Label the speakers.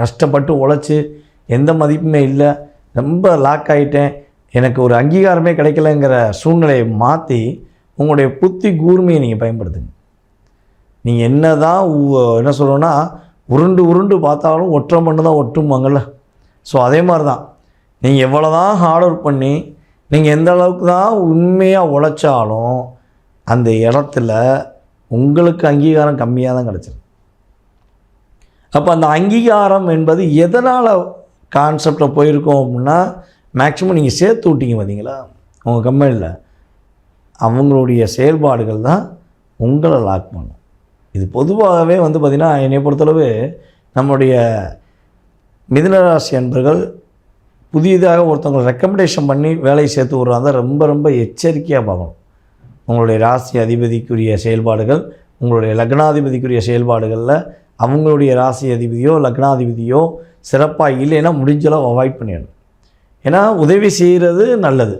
Speaker 1: கஷ்டப்பட்டு உழைச்சி எந்த மதிப்புமே இல்லை. ரொம்ப லாக் ஆகிட்டேன் எனக்கு ஒரு அங்கீகாரமே கிடைக்கலங்கிற சூழ்நிலையை மாற்றி உங்களுடைய புத்தி கூர்மையை நீங்கள் பயன்படுத்துங்க. நீங்கள் என்ன தான் என்ன சொல்லணும்னா உருண்டு உருண்டு பார்த்தாலும் ஒற்றை மண்ணு தான் ஒட்டுமாங்கள்ல ஸோ அதே மாதிரி தான் நீங்கள் எவ்வளோ தான் ஹார்ட் ஒர்க் பண்ணி நீங்கள் எந்த அளவுக்கு தான் உண்மையாக உழைச்சாலும் அந்த இடத்துல உங்களுக்கு அங்கீகாரம் கம்மியாக தான் கிடச்சிருக்கு. அப்போ அந்த அங்கீகாரம் என்பது எதனால் கான்செப்டில் போயிருக்கோம் அப்படின்னா மேக்ஸிமம் நீங்கள் சேர்த்து விட்டீங்க பார்த்தீங்களா உங்கள் கம்பெனியில் அவங்களுடைய செயல்பாடுகள் தான் உங்களை லாக் பண்ணும். இது பொதுவாகவே வந்து பார்த்திங்கன்னா என்னை பொறுத்தளவு நம்முடைய மிதுனராசி அன்பர்கள் புதியதாக ஒருத்தவங்களை ரெக்கமெண்டேஷன் பண்ணி வேலையை சேர்த்து விட்றாங்க ரொம்ப ரொம்ப எச்சரிக்கையாக பார்க்கணும். உங்களுடைய ராசி அதிபதிக்குரிய செயல்பாடுகள் உங்களுடைய லக்னாதிபதிக்குரிய செயல்பாடுகளில் அவங்களுடைய ராசி அதிபதியோ லக்னாதிபதியோ சிறப்பாக இல்லைன்னா முடிஞ்சளவு அவாய்ட் பண்ணிடணும். ஏன்னா உதவி செய்கிறது நல்லது.